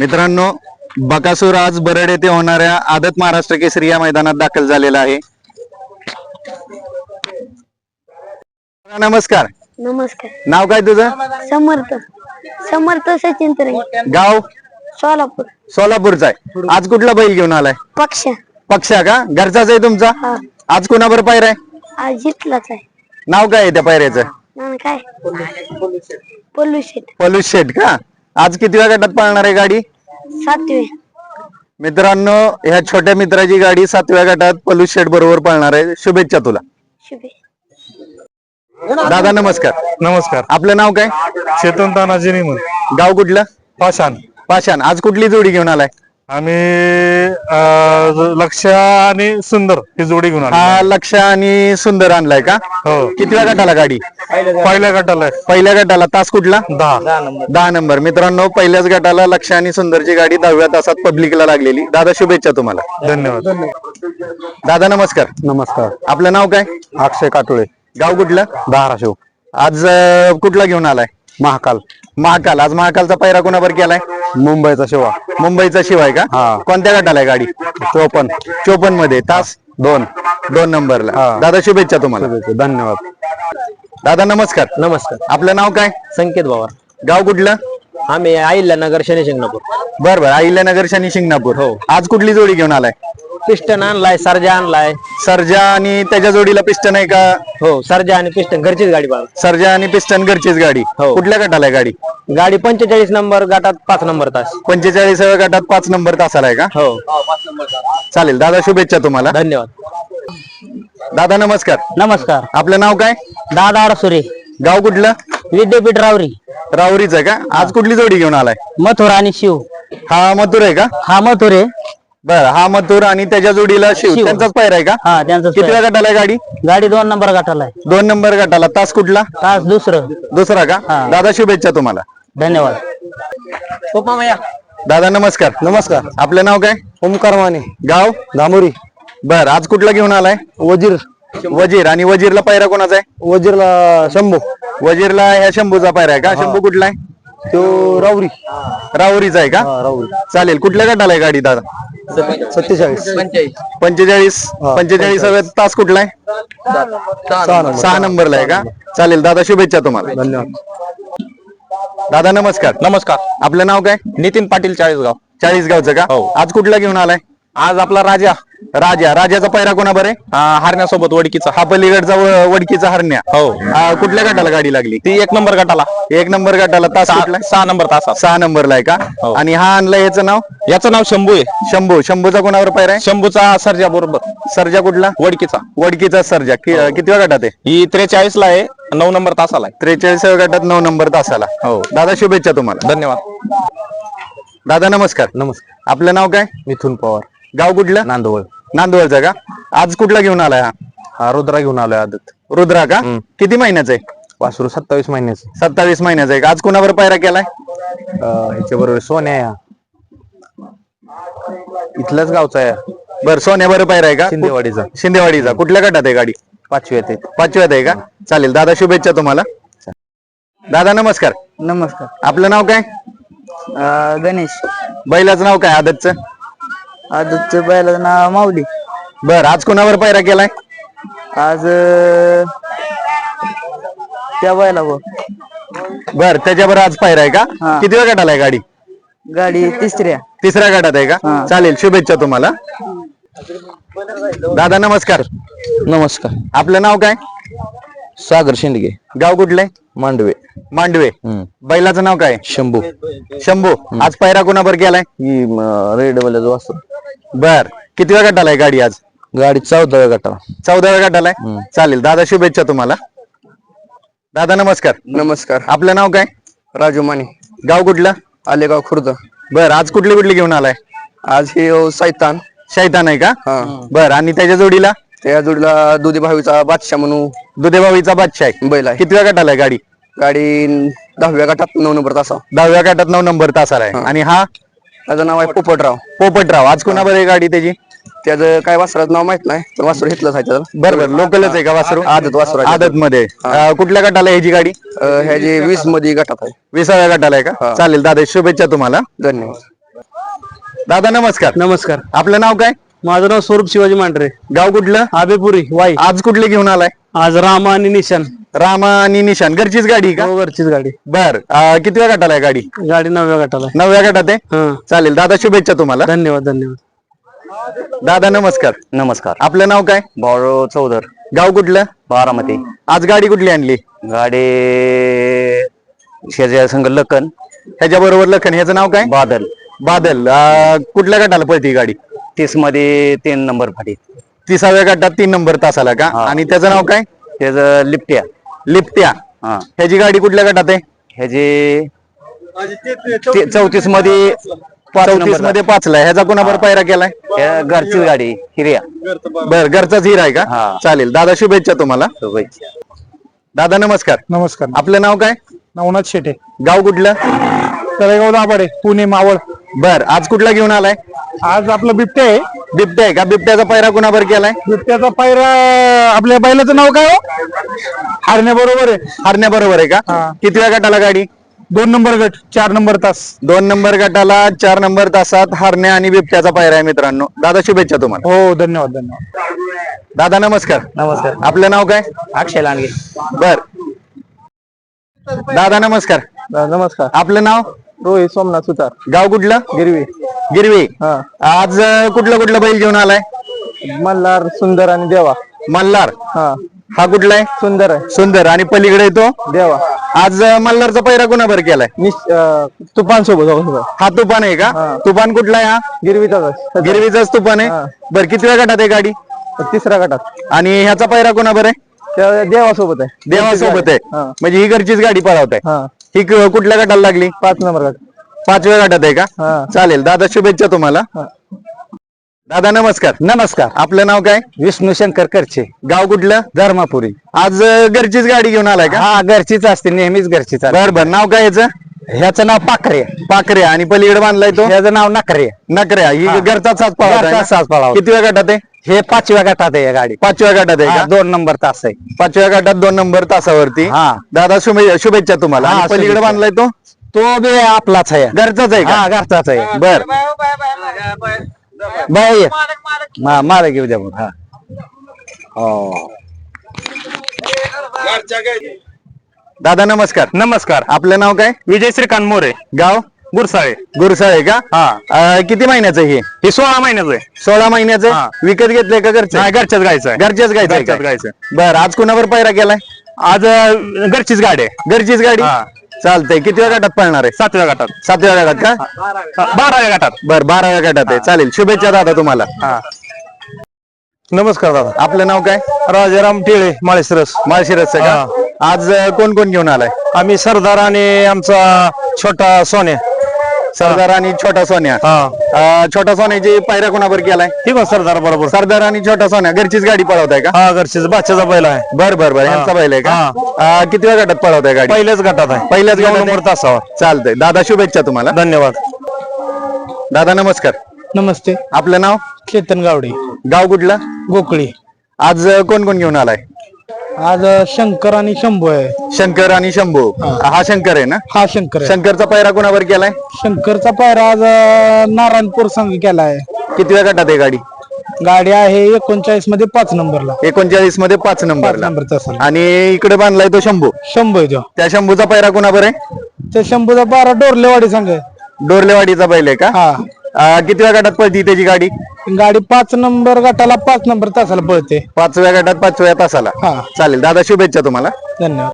मित्रांनो बकासूर आज बरड येथे होणाऱ्या आदत महाराष्ट्र केसरी या मैदानात दाखल झालेला आहे. नमस्कार. नमस्कार. नाव काय तुझं? समर्थ. समर्थ सचिन तरे. गाव? सोलापूर. सोलापूरचा आहे. आज कुठला बैल घेऊन आलाय? पक्ष. पक्षा का? घरचाच आहे तुमचा? हा. आज कुणाबर पायराय आज जितलाच आहे. नाव काय आहे त्या पायऱ्याचं? काय? पलूस शेट का? आज किती वेळा गटात पाळणार आहे गाडी? सातवे. मित्रांनो ह्या छोट्या मित्राची गाडी सातव्या गटात पलूस शेट बरोबर पाळणार आहे. शुभेच्छा तुला. शुभे. दादा नमस्कार. नमस्कार. आपलं नाव काय? चेतन तानाजी नेमन. गाव कुठलं? पाषाण. पाषाण. आज कुठली जोडी घेऊन आलाय? अं, लक्ष आणि सुंदर ही जोडी घेऊन आलो हा लक्ष आणि सुंदर आणलाय का? हो. कितव्या गटाला गाडी? पहिल्या गटाला आहे. पहिल्या गटाला. तास कुठला? दहा. दहा नंबर. मित्रांनो पहिल्याच गटाला लक्ष आणि सुंदरची गाडी दहाव्या तासात पब्लिकला लागलेली. दादा शुभेच्छा तुम्हाला. धन्यवाद. दादा नमस्कार. नमस्कार. आपलं नाव काय? अक्षय काटोळे गाव कुठलं? धाराशिव. आज अं, कुठला घेऊन आलाय? महाकाल. महाकाल. आज महाकालचा पैरा कोणावर केलाय मुंबईचा शिवा. मुंबईचा शिवाय का? हा. कोणत्या गटाला आहे गाडी? चोपन. चोपनमध्ये तास? दोन. दोन नंबरला. हा. दादा शुभेच्छा तुम्हाला. धन्यवाद. दादा नमस्कार. नमस्कार. आपलं नाव काय? संकेत बाबा गाव कुठलं? आम्ही आईल्यानगर शनी शिंगणापूर. बर बर. अहिल्यानगर शनी शिंगणापूर. हो. आज कुठली जोडी घेऊन आलाय? पिस्टन आणलाय सर्जा आणलाय. सर्जा आणि त्याच्या जोडीला पिस्टन आहे का? हो सर्जा आणि पिस्टन घरचीच गाडी बाळा सर्जा आणि पिस्टन घरचीच गाडी. हो. कुठल्या गटाला आहे गाडी? गाडी पंचेचाळीस नंबर गटात पाच नंबर तास. पंचेचाळीस गटात पाच नंबर तासाला आहे का? हो. चालेल दादा शुभेच्छा तुम्हाला. धन्यवाद. दादा नमस्कार. नमस्कार. आपलं नाव काय? दादा अडसुरे. गाव कुठलं? विद्यापीठ रावरी. राहुरीच आहे का? आज कुठली जोडी घेऊन आलाय? मथुर आणि शिव. हा मथुर आहे का? हा मथुरे बर हा मथुर आणि त्याच्या जोडीला शिव शिव. त्यांचाच पैर आहे का? हा त्यांचं कितव्या गटाला आहे गाडी? गाडी दोन नंबर गटाला आहे. दोन नंबर गटाला. तास कुठला? तास दुसरं. दुसरा का? हा. दादा शुभेच्छा तुम्हाला. धन्यवाद. दादा नमस्कार. नमस्कार. आपलं नाव काय? ओमकार माने. गाव? दामोरी बर आज कुठला घेऊन आलाय? वजीर. वजीर. आणि वजीरला पायरा कोणाचा आहे? वजीरला शंभू. वजीरला ह्या शंभूचा पायरा आहे का? शंभू कुठला आहे? तो रावरी राहुरीचा आहे का? रावरी चालेल कुठल्या गटाला आहे गाडी दादा? सत्तेचाळीस. पंचेचाळीस. पंचेचाळीस. तास कुठला आहे? सहा नंबरला आहे का? चालेल दादा शुभेच्छा तुम्हाला. धन्यवाद. दादा नमस्कार. नमस्कार. आपलं नाव काय? नितीन पाटील चाळीसगाव. चाळीस गावचं का? हो. आज कुठला घेऊन आलाय? आज आपला राजा राजा राजाचा पैरा कोणा बरे अं, हरण्यासोबत वडकीचा. हा पलीकडचा व- वडकीचा हरण्या. हो. हा, कुठल्या गटाला गाडी लागली? ती एक नंबर गटाला. एक नंबर गटाला तास कुठला? सहा सहा नंबर तासात. सहा नंबरला आहे का? हो. आणि हा आणलाय याचं नाव? याचं नाव शंभू आहे. शंभू. शंभूचा कोणावर पैरा आहे? शंभूचा सर्जा बरोबर. सर्जा कुठला? वडकीचा. वडकीचा सर्जा. कि- कितव्या गटात आहे? ही त्रेचाळीस ला आहे. नऊ नंबर तासाला आहे. त्रेचाळीस गटात नऊ नंबर तासाला. हो. दादा शुभेच्छा तुम्हाला. धन्यवाद. दादा नमस्कार. नमस्कार. आपलं नाव काय? मिथुन पवार. गाव कुठलं? नांदवळ. नांदवळचा का? आज कुठला घेऊन आलाय हा? हा रुद्रा घेऊन आलोय आदत. रुद्रा का? किती महिन्याचा आहे? वासरू सत्तावीस महिन्याचे. सत्तावीस महिन्याचा आहे का? आज कुणावर पायरा केलाय? ह्याच्या बरोबर सोन्या या. इथल्याच गावचा आहे. बर सोन्यावर पायरा आहे का? शिंदेवाडीचा. शिंदेवाडीचा. कुठल्या गटात आहे गाडी? पाचवी येते पाचव्यात आहे का? चालेल दादा शुभेच्छा तुम्हाला. दादा नमस्कार. नमस्कार. आपलं नाव काय? गणेश. बैलाचं नाव काय? आदतचं? आजचं बैलाचं नाव माऊली. बर आज कुणावर पायरा केलाय? आज त्या बैला बर त्याच्यावर आज पायरा आहे का? हा. किती वेळ गटाला आहे गाडी? गाडी तिसऱ्या. तिसऱ्या गटात आहे का? चालेल शुभेच्छा तुम्हाला. दादा नमस्कार. नमस्कार. आपलं नाव काय? सागर शेंडगे. गाव कुठलंय मांडवे. मांडवे. बैलाचं नाव काय? शंभू. शंभू. आज पायरा कोणावर केलाय? ही रेड वाल्याचं वासरू बर. किती वेळ गटाला आहे गाडी आज? गाडी चौदाव्या गटाला. चौदाव्या गटाला आहे? चालेल. दादा शुभेच्छा तुम्हाला. दादा नमस्कार. नमस्कार. आपलं नाव काय? राजू माने. गाव कुठलं? आलेगाव खुर्द. बर आज कुठली कुठली घेऊन आलाय? आज हे अ, सैतान. शैतान आहे का? हा. बर आणि त्याच्या जोडीला? त्या जोडीला दुधी भावीचा बादशाह म्हणून दुधेबावीचा बादशाह आहे. बैल आहे. किती वेळ गटाला आहे गाडी? गाडी दहाव्या गटात नऊ नंबर तासा दहाव्या गटात नऊ नंबर तासाला आहे. आणि हा त्याचं नाव आहे पोपटराव. पोपटराव. आज कुणावर आहे गाडी त्याची? त्याचं काय वासराचं नाव माहीत नाही पण वासरू घेतलंच आहे त्याचं बर बर. लोकलच आहे का वासरू? आदत वासरू आहे. आदत मध्ये कुठल्या गटाला आहे ह्याची गाडी? अ, ह्या जे वीसमध्ये गटात आहे. विसाव्या गटाला आहे का? चालेल दादा शुभेच्छा तुम्हाला. धन्यवाद. दादा नमस्कार. नमस्कार. आपलं नाव काय? माझं नाव स्वरूप शिवाजी मांढरे. गाव कुठलं? आबेपुरी वाई. आज कुठले घेऊन आलाय? आज रामा आणि निशान. रामा आणि निशान घरचीच गाडी का? वरचीच गाडी. बर. किती गटाला आहे गाडी? गाडी नवव्या गटाला आहे. नवव्या गटात आहे? हा. चालेल दादा शुभेच्छा तुम्हाला. धन्यवाद धन्यवाद. दादा नमस्कार. नमस्कार. आपलं नाव काय? भाऊ चौधर. गाव कुठलं? बारामती. आज गाडी कुठली आणली? गाडी शेजारी संघ लखन. ह्याच्या बरोबर लखन ह्याचं नाव काय? बादल. बादल. अं, कुठल्या गटाला पळती ही गाडी? तीसमध्ये तीन नंबर फाटी तिसाव्या गटात तीन नंबर तासाला का? आणि त्याचं नाव काय? त्याच लिप्ट्या. लिप्त्या हा. ह्याची गाडी कुठल्या गटात आहे? ह्याची चौतीसमध्ये पाच चौतीस नंबरमध्ये पाचला आहे. ह्याचा कोणाबर पायरा केलाय? ह्या घरचीच गाडी हिरिया. बर घरचाच हिरा आहे का? हा. चालेल. दादा शुभेच्छा तुम्हाला. शुभेच्छा. दादा नमस्कार. नमस्कार. आपलं नाव काय? नवनाथ शेटे. गाव कुठलं? तळेगाव दाभाडे पुणे मावळ. बर आज कुठला घेऊन आलाय? आज आपलं बिबटे आहे. बिबट्या आहे का? बिबट्याचा पायरा कुणाबर केलाय? बिबट्याचा पायरा आपल्या बैलाचं नाव काय हो? हारण्या बरोबर आहे. हरण्या बरोबर आहे का? हा. कितव्या गटाला गाडी? दोन नंबर गट चार नंबर तास. दोन नंबर गटाला चार नंबर तासात हरण्या आणि बिबट्याचा पायरा आहे मित्रांनो. दादा शुभेच्छा तुम्हाला. हो धन्यवाद धन्यवाद. दादा नमस्कार. नमस्कार. आपलं नाव काय? अक्षय लांडगे. बर. दादा नमस्कार. नमस्कार. आपलं नाव? रोहित सोमनाथ सुतार. गाव कुठलं? गिरवी. गिरवी हा. आज अं, कुठलं कुठलं बैल घेऊन आलाय? मल्हार सुंदर आणि देवा. मल्हार? हा. हा कुठला आहे? सुंदर आहे. सुंदर. आणि पलीकडे येतो देवा. आज अं, मल्हारचा पैरा कुणाबर केलाय? निश तुफान सोबत हा तुफान आहे का? तुफान कुठला आहे हा? गिरवीचा गिरवीचाच तुफान आहे? बर कितव्या गटात आहे गाडी? तिसऱ्या गटात. आणि ह्याचा पैरा कोणाबर आहे? त्या देवासोबत आहे. देवासोबत आहे. हा. म्हणजे ही घरचीच गाडी पळवत आहे हा. ही क- कुठल्या गटाला लागली? पाच नंबर गट. पाचव्या गटात आहे का? हा. चालेल. दादा शुभेच्छा तुम्हाला. दादा नमस्कार. नमस्कार. आपलं नाव काय? विष्णू शंकर करचे. गाव कुठलं? धर्मापुरी. आज अं, घरचीच गाडी घेऊन आलाय का? हा घरचीच असते. नेहमीच घरचीच असते. बर बर. नाव काय याचं? ह्याचं नाव पाखरे. पाखरे. आणि पलीकडे बांधलाय तो? ह्याचं नाव नखरे नकऱ्या. ही घरचा साज घरचा साज पळावता. कितव्या गटात आहे? हे पाचव्या गटात आहे या गाडी. पाचव्या गटात आहे हा, का? दोन नंबर तास आहे. पाचव्या गटात दोन नंबर तासावरती. हा. दादा शुभे- शुभेच्छा तुम्हाला. हा, आणि पलीकडे शुभेच्छा. बांधलाय तो? तो बी आपलाच आहे. घरचाच आहे हा का घरचाच आहे. बर. बाय मारा घेऊ द्या मग हा. दादा नमस्कार. नमस्कार. आपलं नाव काय? विजय श्रीकांत मोरे. गाव? गुरसाळे. गुरसाळे का? हा. अं, किती महिन्याचं हे? हे सोळा महिन्याचं आहे. सोळा महिन्याचं? हा. विकत घेतलंय का घरचं? नाही, घरच्याच गायचं आहे. घरच्याच गायचं घरच्याच का? गायचं बर आज कुणावर पैरा केलाय? आज अं, घरचीच गाडी आहे. घरचीच गाडी? हा. चालतंय. कितव्या गटात पळणार आहे? सातव्या गटात. सातव्या गटात का? हा, बाराव्या गटात. बर बाराव्या गटात आहे. चालेल. शुभेच्छा दादा तुम्हाला. हा. नमस्कार दादा. आपलं नाव काय? राजाराम टिळे माळेसरस माळशिरसचं का? आज अं, कोण कोण घेऊन आलाय? आम्ही सरदार आणि आमचा छोटा सोन्या. सरदार आणि छोटा सोन्या. हा. अं, छोटा सोन्याची पायऱ्या कोणावर केलाय ठीक आहे सरदार बरोबर. सरदार आणि छोटा सोन्या घरचीच गाडी पळवताय का? हा घरचीच. बाच्याचा बैल आहे. बर बर बर. यांचा बैल आहे का? अं, कितव्या गटात पळवताय गाडी? पहिल्याच गटात आहे. पहिल्याच गटात नंबर? तासावर चालतंय. दादा शुभेच्छा तुम्हाला. धन्यवाद. दादा नमस्कार. नमस्ते. आपलं नाव? केतन गावडे. गाव कुठलं? गोकळी. आज अं, कोण कोण घेऊन आलाय? आज शंकर आणि शंभू आहे. शंकर आणि शंभू. हा. शंकर आहे ना? हा शंकर आहे. शंकरचा पायरा कोणावर केलाय? शंकरचा पायरा आज अं, नारायणपूर संघ केला आहे कितव्या गटात आहे गाडी? गाडी आहे एकोणचाळीसमध्ये पाच नंबरला. एकोणचाळीसमध्ये पाच पाच नंबरला नंबर तासाला आणि इकडे बांधलाय तो शंभू. शंभू आहे तो. त्या शंभूचा पायरा कोणावर आहे? ते शंभूचा बारा डोरलेवाडी संघ आहे. डोरलेवाडीचा बैल आहे का? हा. अं, कितव्या गटात पळती त्याची गाडी? गाडी पाच नंबर गटाला पाच नंबर तासाला पळते. पाचव्या गटात पाचव्या तासाला. हा. चालेल दादा शुभेच्छा तुम्हाला. धन्यवाद.